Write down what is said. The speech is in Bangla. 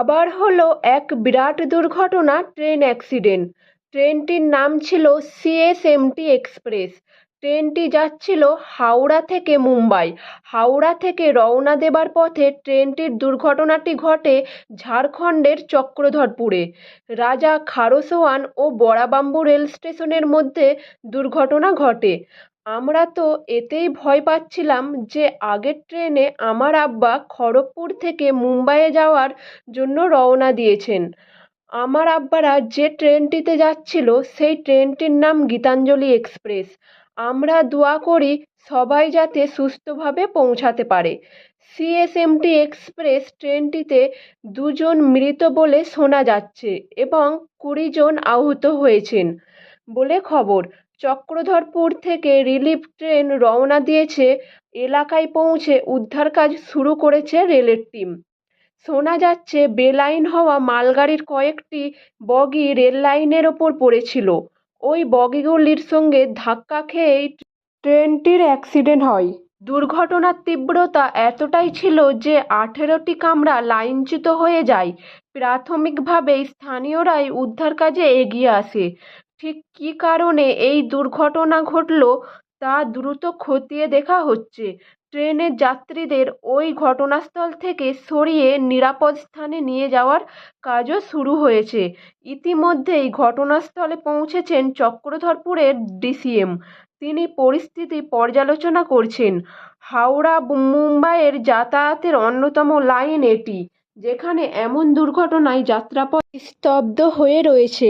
আবার হলো এক বিরাট দুর্ঘটনা, ট্রেন অ্যাক্সিডেন্ট। ট্রেনটির নাম ছিল সিএসএমটি এক্সপ্রেস। ট্রেনটি যাচ্ছিল হাওড়া থেকে মুম্বাই। হাওড়া থেকে রওনা দেবার পথে ট্রেনটির দুর্ঘটনাটি ঘটে ঝাড়খণ্ডের চক্রধরপুরে। রাজা খারসোয়ান ও বড়াবাম্বু রেল স্টেশনের মধ্যে দুর্ঘটনা ঘটে। আমরা তো এতেই ভয় পাচ্ছিলাম যে আগের ট্রেনে আমার আব্বা খড়গপুর থেকে মুম্বাইয়ে যাওয়ার জন্য রওনা দিয়েছেন। আমার আব্বারা যে ট্রেনটিতে যাচ্ছিল সেই ট্রেনটির নাম গীতাঞ্জলি এক্সপ্রেস। আমরা দোয়া করি সবাই যাতে সুস্থভাবে পৌঁছাতে পারে। সিএসএমটি এক্সপ্রেস ট্রেনটিতে দুজন মৃত বলে শোনা যাচ্ছে এবং কুড়ি জন আহত হয়েছেন বলে খবর। চক্রধরপুর থেকে রিলিফ ট্রেন রওনা দিয়েছে, এলাকায় পৌঁছে উদ্ধার কাজ শুরু করেছে রেলের টিম। শোনা যাচ্ছে, বেলাইন হওয়া মালগাড়ির কয়েকটি বগি রেল লাইনের ওপর পড়েছিল। ওই বগিগুলির সঙ্গে ধাক্কা খেয়েই ট্রেনটির অ্যাক্সিডেন্ট হয়। দুর্ঘটনার তীব্রতা এতটাই ছিল যে আঠেরোটি কামরা লাইনচ্যুত হয়ে যায়। প্রাথমিকভাবেই স্থানীয়রাই উদ্ধার কাজে এগিয়ে আসে। ঠিক কী কারণে এই দুর্ঘটনা ঘটল তা দ্রুত খতিয়ে দেখা হচ্ছে। ট্রেনের যাত্রীদের ওই ঘটনাস্থল থেকে সরিয়ে নিরাপদ স্থানে নিয়ে যাওয়ার কাজও শুরু হয়েছে। ইতিমধ্যেই ঘটনাস্থলে পৌঁছেছেন চক্রধরপুরের ডিসিএম। তিনি পরিস্থিতি পর্যালোচনা করছেন। হাওড়া, মুম্বাইয়ের যাতায়াতের অন্যতম লাইন এটি, যেখানে এমন দুর্ঘটনায় যাত্রাপথ স্তব্ধ হয়ে রয়েছে।